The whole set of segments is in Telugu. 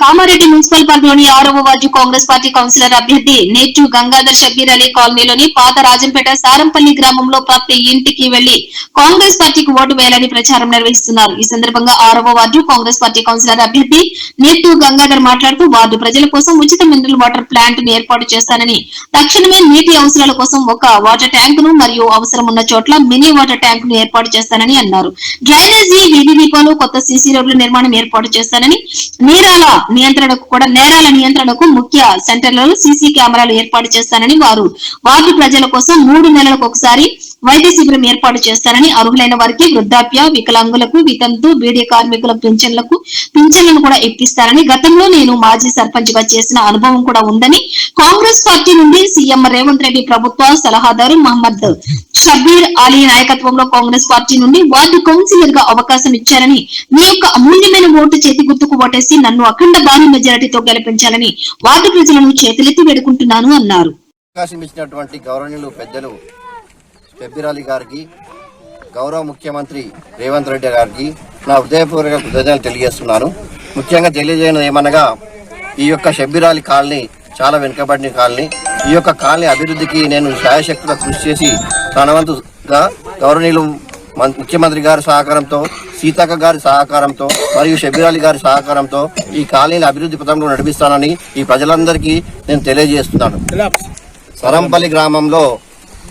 కామారెడ్డి మున్సిపల్ పరిధిలోని ఆరవ వార్డు కాంగ్రెస్ పార్టీ కౌన్సిలర్ అభ్యర్థి నేచు గంగాధర్ షబీర్ అలీ కాలనీలోని పాత రాజంపేట సారంపల్లి గ్రామంలో ప్రతి ఇంటికి వెళ్ళి కాంగ్రెస్ పార్టీకి ఓటు వేయాలని ప్రచారం నిర్వహిస్తున్నారు. ఈ సందర్భంగా ఆరవ వార్డు కాంగ్రెస్ పార్టీ కౌన్సిలర్ అభ్యర్థి నేతు గంగాధర్ మాట్లాడుతూ వార్డు ప్రజల కోసం ఉచిత మినరల్ వాటర్ ప్లాంట్ను ఏర్పాటు చేస్తానని తక్షణమే నీటి అవసరాల కోసం ఒక వాటర్ ట్యాంక్ను మరియు అవసరం ఉన్న చోట్ల మినీ వాటర్ ట్యాంక్ను ఏర్పాటు చేస్తానని అన్నారు. డ్రైనేజీ వీధి దీపాలు కొత్త సీసీ రోడ్ల నిర్మాణం ఏర్పాటు చేస్తానని నేరాల నియంత్రణకు కూడా నేరాల నియంత్రణకు ముఖ్య సెంటర్లలో సీసీ కెమెరాలు ఏర్పాటు చేస్తానని వారు వార్డు ప్రజల కోసం మూడు నెలలకు ఒకసారి వైద్య శిబిరం ఏర్పాటు చేస్తానని అర్హులైన వారికి వృద్ధాప్య వికలాంగులకు వితంతు బీడీ కార్మికుల పింఛన్లకు పింఛన్లను కూడా ఎక్కిస్తారని గతంలో నేను మాజీ సర్పంచ్గా చేసిన అనుభవం కూడా ఉందని కాంగ్రెస్ పార్టీ నుండి సీఎం రేవంత్ రెడ్డి ప్రభుత్వ సలహాదారు మహమ్మద్ షబీర్ అలీ నాయకత్వంలో కాంగ్రెస్ పార్టీ నుండి వార్డు కౌన్సిలర్గా అవకాశం ఇచ్చారని మీ యొక్క అమూల్యమైన ఓటు చేతి గుర్తుకు ఓటేసి నన్ను అఖండ భారీ మెజారిటీతో గెలిపించాలని వార్డు ప్రజలను చేతులెత్తి వేడుకుంటున్నాను అన్నారు. అవకాశం ఇచ్చినటువంటి గౌరవనీయులు పెద్దలు పెబ్బిరాలి గారికి గౌరవ ముఖ్యమంత్రి రేవంత్ రెడ్డి గారికి నా హృదయపూర్వక కృతజ్ఞతలు తెలియజేస్తున్నాను. ముఖ్యంగా తెలియజేయడం ఏమనగా ఈ యొక్క షబ్బిరాలి కాలనీ చాలా వెనుకబడిన కాలనీ. ఈ యొక్క కాలనీ అభివృద్ధికి నేను శాయశక్తిగా కృషి చేసి తనవంతుగా గౌరవనీయులు ముఖ్యమంత్రి గారి సహకారంతో సీతక్క గారి సహకారంతో మరియు షబీరాలి గారి సహకారంతో ఈ కాలనీని అభివృద్ధి పథంలో నడిపిస్తానని ఈ ప్రజలందరికీ నేను తెలియజేస్తున్నాను. సరంపల్లి గ్రామంలో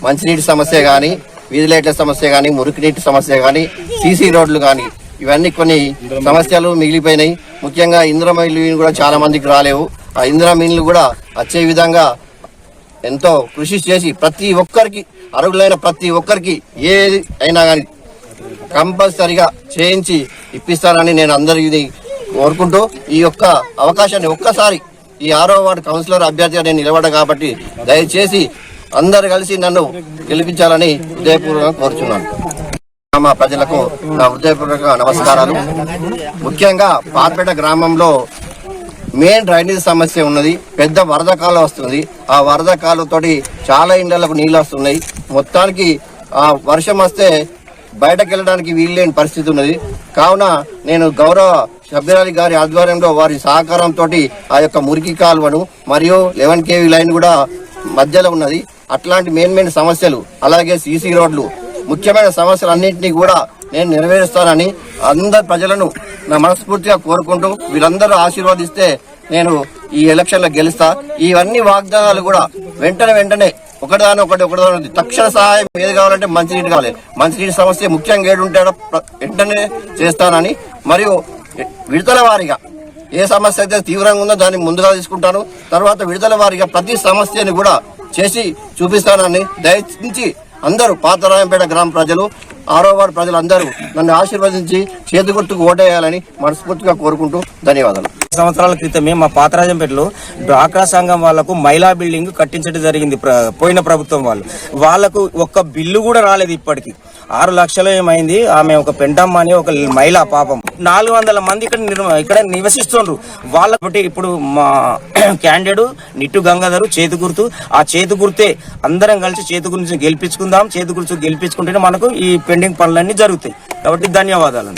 మంచినీటి సమస్య కానీ వీధి లైట్ల సమస్య కానీ మురికి సమస్య కానీ సీసీ రోడ్లు కానీ ఇవన్నీ కొన్ని సమస్యలు మిగిలిపోయినాయి. ముఖ్యంగా ఇంద్రమైలు కూడా చాలా మందికి రాలేవు. ఆ ఇందిరా మిల్లు కూడా వచ్చే విధంగా ఎంతో కృషి చేసి ప్రతి ఒక్కరికి అర్హులైన ప్రతి ఒక్కరికి ఏది అయినా కానీ కంపల్సరిగా చేయించి ఇప్పిస్తానని నేను అందరిది కోరుకుంటూ ఈ యొక్క అవకాశాన్ని ఒక్కసారి ఈ ఆరో వార్డు కౌన్సిలర్ అభ్యర్థిగా నేను నిలబడ్డా కాబట్టి దయచేసి అందరు కలిసి నన్ను గెలిపించాలని హృదయపూర్వకంగా కోరుచున్నాను. గ్రామ ప్రజలకు నా హృదయపూర్వక నమస్కారాలు. ముఖ్యంగా పార్పేట గ్రామంలో మెయిన్ డ్రైనేజ్ సమస్య ఉన్నది పెద్ద వరద కాలం వస్తుంది ఆ వరద కాలంతోటి చాలా ఇండ్లకు నీళ్ళు వస్తున్నాయి. మొత్తానికి ఆ వర్షం వస్తే బయటకు వెళ్ళడానికి వీల్లేని పరిస్థితి ఉన్నది. కావున నేను గౌరవ సభ్యురాలి గారి ఆధ్వర్యంలో వారి సహకారంతో ఆ యొక్క మురికి కాలువను మరియు లెవెన్ కేవీ లైన్ కూడా మధ్యలో ఉన్నది. అట్లాంటి మెయిన్ మెయిన్ సమస్యలు అలాగే సీసీ రోడ్లు ముఖ్యమైన సమస్యలన్నింటినీ కూడా నేను నెరవేరుస్తానని అందరు ప్రజలను నా మనస్ఫూర్తిగా కోరుకుంటూ వీరందరూ ఆశీర్వదిస్తే నేను ఈ ఎలక్షన్లో గెలుస్తా ఇవన్నీ వాగ్దానాలు కూడా వెంటనే వెంటనే ఒకటిదాని ఒకటి ఒకటిదాని ఒకటి. తక్షణ సహాయం ఏది కావాలంటే మంచినీటి కావాలి మంచినీటి సమస్య ముఖ్యంగా ఏడు వెంటనే చేస్తానని మరియు విడతల వారిగా ఏ సమస్య అయితే తీవ్రంగా ఉందో దాన్ని ముందుగా తీసుకుంటాను తర్వాత విడుదల వారిగా ప్రతి సమస్యని కూడా చేసి చూపిస్తానని దయచించి అందరూ పాతరాయంపేట గ్రామ ప్రజలు ఆరో వార్డు ప్రజలందరూ నన్ను ఆశీర్వదించి చేతి గుర్తుకు ఓటేయాలని మనస్ఫూర్తిగా కోరుకుంటూ ధన్యవాదాలు. సంవత్సరాల క్రితమే మా పాతరాజంపేటలో డ్వాక్రా సంఘం వాళ్ళకు మహిళా బిల్డింగ్ కట్టించడం జరిగింది ప్ర- పోయిన ప్రభుత్వం వాళ్ళు. వాళ్ళకు ఒక్క బిల్లు కూడా రాలేదు ఇప్పటికి. ఆరు లక్షలు ఏమైంది? ఆమె ఒక పెంటమ్మ అని ఒక మహిళ పాపం. నాలుగు వందల మంది ఇక్కడ నిర్మ- ఇక్కడ నివసిస్తుండ్రు. వాళ్ళ ఇప్పుడు మా క్యాండిడేట్ నిట్టు గంగాధరు చేతి గుర్తు. ఆ చేతి గుర్తే అందరం కలిసి చేతి గురించి గెలిపించుకుందాం. చేతి గురించి గెలిపించుకుంటేనే మనకు ఈ పెండింగ్ పనులన్నీ జరుగుతాయి. కాబట్టి ధన్యవాదాలు.